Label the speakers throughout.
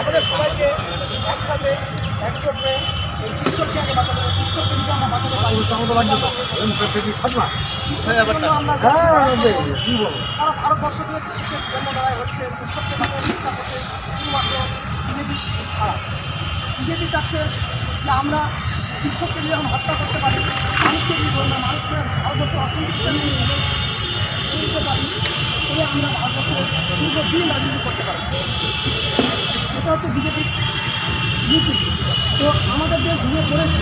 Speaker 1: আমাদের সবাইকে একসাথে একজোট হয়ে এই কৃষককে আগে বাঁচাতে যদি আমরা বাঁচাতে পারি। ভারতবর্ষ বিজেপি। চাচ্ছে যে আমরা কৃষককে যখন হত্যা করতে পারি। মানুষকে যদি ধরুন মানুষকে ভারতবর্ষের অর্থনীতি দিতে পারি তবে আমরা ভারতবর্ষের দীর্ঘদিন রাজনীতি করতে পারি এটা হচ্ছে বিজেপির নীতি। তো আমাদের দেশ ভেঙে পড়েছে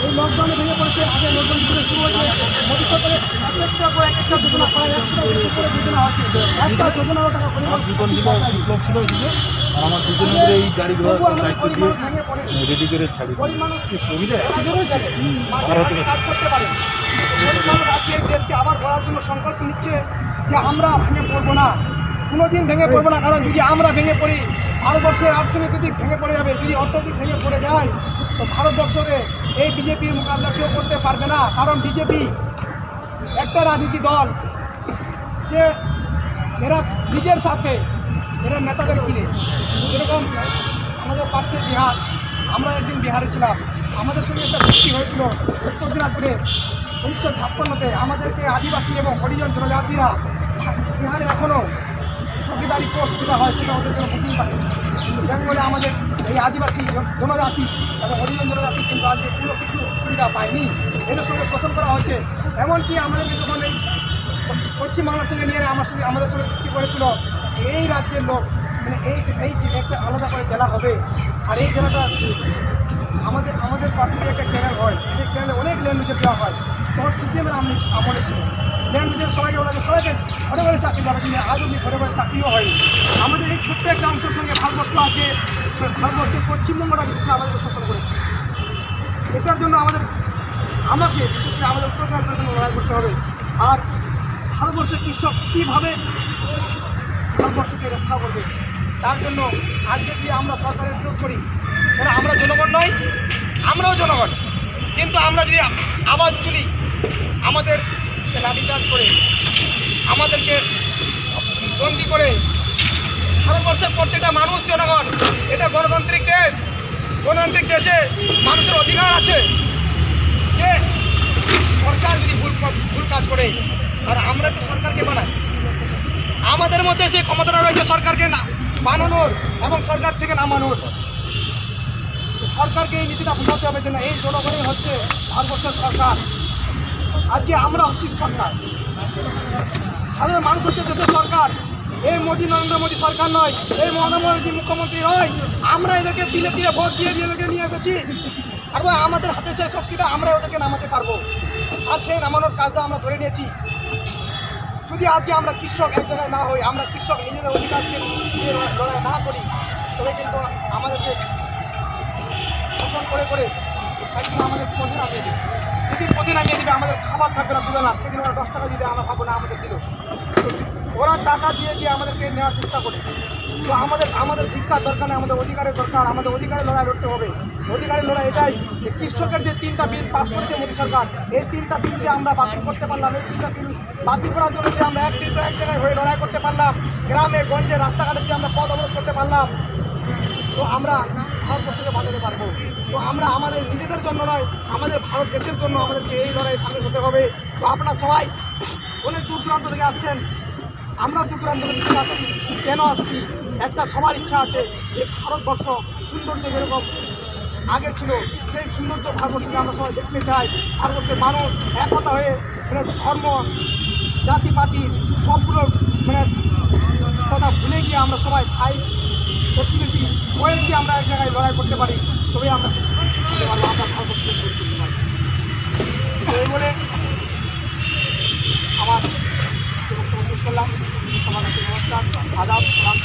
Speaker 1: এই লকডাউনে ভেঙে পড়েছে আগে লকডাউন থেকে শুরু হয়েছে মোদী সরকারের এক একটা করে এক একটা যোজনা করা একটা করে যোজনা আছে একটা যোজনা টাকা করে
Speaker 2: জীবন ছিল বিপ্লব আর আমার এই দায়িত্ব দিয়ে রেডি করে ছাড়ি।
Speaker 1: কাজ করতে পারে। আজকে দেশকে আবার জন্য সংকল্প নিচ্ছে যে আমরা ভেঙে পড়ব না। কোনোদিন ভেঙে পড়ব না, কারণ যদি আমরা ভেঙে পড়ি ভারতবর্ষের অর্থনীতি ভেঙে পড়ে যাবে, যদি অর্থনীতি ভেঙে পড়ে যায়, তো ভারতবর্ষকে এই বিজেপির মোকাবিলা কেউ করতে পারবে না, কারণ বিজেপি একটা রাজনীতি দল, যে এরা নিজের সাথে, এরা নেতাদের কিনে যেরকম আমাদের পাশে বিহার, আমরা একদিন বিহারে ছিলাম, আমাদের সঙ্গে একটা চুক্তি হয়েছিল উত্তর দিনাজপুরে উনিশশো ছাপ্পান্নতে, আমাদেরকে আদিবাসী এবং হরিজন জনজাতিরা বিহারে এখনও চৌকিদারি কোর্স হয়, সেটা ওদের জন্য বুকিং পারে কিন্তু বেঙ্গলে আমাদের এই আদিবাসী জনজাতি এবং হরিজন জনজাতি কিন্তু আজকে কোনো কিছু সুবিধা পায়নি। এদের সঙ্গে শোষণ করা হচ্ছে। এমনকি আমাদেরকে যখন এই পশ্চিমবাংলার সঙ্গে নিয়ে আমার সঙ্গে আমাদের সঙ্গে চুক্তি করেছিল, এই রাজ্যের লোক মানে এই এই যে একটা আলাদা করে জেলা হবে, আর এই জেলাটা আমাদের আমাদের পাশে যে একটা ক্যানেল হয়, সেই ক্যানেলে অনেক ল্যান্ডুজের দেওয়া হয়। তখন সিপিএমের আমলে ছিল। ল্যান্ডুজের সবাইকে যায় সবাইকে ঘরে ঘরে চাকরি দেওয়া কিন্তু আজ অব্দি ঘরে ঘরে চাকরিও হয়নি। আমাদের এই ছোট্ট একটা অংশের সঙ্গে ভারতবর্ষ আজকে ভারতবর্ষের পশ্চিমবঙ্গটা বিশেষ করে আমাদেরকে শোষণ করেছে। এটার জন্য আমাদের আমাকে বিশেষ করে আমাদের উত্তরবঙ্গের জন্য লড়াই করতে হবে। আর ভারতবর্ষের কৃষক কীভাবে ভারতবর্ষকে রক্ষা করবে? তার জন্য আজকে যদি আমরা সরকারের বিরোধ করি? তাহলে আমরা জনগণ নয় আমরাও জনগণ। কিন্তু আমরা যদি আবার তুলি, আমাদের লাঠিচার্জ করে, আমাদেরকে বন্দি করে ভারতবর্ষের প্রত্যেকটা মানুষ জনগণ, এটা গণতান্ত্রিক দেশ। গণতান্ত্রিক দেশে মানুষের অধিকার আছে। যে সরকার যদি ভুল ভুল কাজ করে, তাহলে আমরা তো সরকারকে বানাই। আমাদের মধ্যে সেই ক্ষমতাটা রয়েছে সরকারকে। না বানানোর এবং সরকার থেকে নামানোর সরকারকে এই নীতিটা বোঝাতে হবে যে না, এই জনগণই হচ্ছে ভারতবর্ষের সরকার। আজকে আমরা হচ্ছি সরকার। সাধারণ মানুষ হচ্ছে দেশের সরকার। এই মোদী, নরেন্দ্র মোদী সরকার নয়, এই ব্যানার্জি মুখ্যমন্ত্রী নয়। আমরা এদেরকে দিলে দিলে ভোট দিয়ে দিয়ে এদেরকে নিয়ে এসেছি। আর আমাদের হাতে সেই শক্তিটা আমরা ওদেরকে নামাতে পারব। আর সেই নামানোর কাজটা আমরা ধরে নিয়েছি। যদি আজকে আমরা কৃষক এক জায়গায় না হই, আমরা কৃষক নিজেদের অধিকারকে লড়াই না করি, তবে কিন্তু আমাদেরকে শোষণ করে করে আমাদের পথে নামিয়ে দেবে। যদি পথে নামিয়ে দেবে, আমাদের খাবার থাকবে না দেবে না সেদিন ওরা দশ টাকা দিলে আমরা ভাবো না, আমাদের দিল। ওরা টাকা দিয়ে দিয়ে আমাদেরকে নেওয়ার চেষ্টা করে। তো আমাদের আমাদের ভিক্ষার দরকার আমাদের অধিকারের দরকার। আমাদের অধিকারের লড়াই লড়তে হবে। অধিকারের লড়াই এটাই। কৃষকের যে তিনটা বিল পাস করেছে মোদী সরকার, এই তিনটা বিল যে আমরা বাতিল করতে পারলাম। এই তিনটা বিল বাতিল করার জন্য যে আমরা এক দিন এক জায়গায় হয়ে লড়াই করতে পারলাম। গ্রামে, গঞ্জে, রাস্তাঘাটে যে আমরা পদ অবরোধ করতে পারলাম। তো আমরা ভারতবর্ষকে বাঁচাতে পারব। তো আমরা আমাদের নিজেদের জন্য নয়, আমাদের ভারত দেশের জন্য আমাদেরকে এই লড়াইয়ে সামিল হতে হবে। তো আপনারা সবাই অনেক দূর দূরান্ত থেকে আসছেন। আমরা দূর দূরান্ত থেকে আসছি। কেন আসছি? একটা সবার ইচ্ছা আছে যে ভারতবর্ষ সৌন্দর্য যেরকম আগে ছিল, সেই সৌন্দর্য ভারতবর্ষকে আমরা সবাই দেখতে চাই। ভারতবর্ষের মানুষ একতা হয়ে মানে ধর্ম, জাতিপাতি সবগুলো মানে কথা ভুলে গিয়ে আমরা সবাই ভাই প্রতিবেশী হয়ে যদি আমরা এক জায়গায় লড়াই করতে পারি তবে আমরা করতে পারব। আমরা ভারতবর্ষ করতে পারি এই বলে আমার বক্তব্য শেষ করলাম। সবার কাছে নমস্কার, আদাব, সালাম।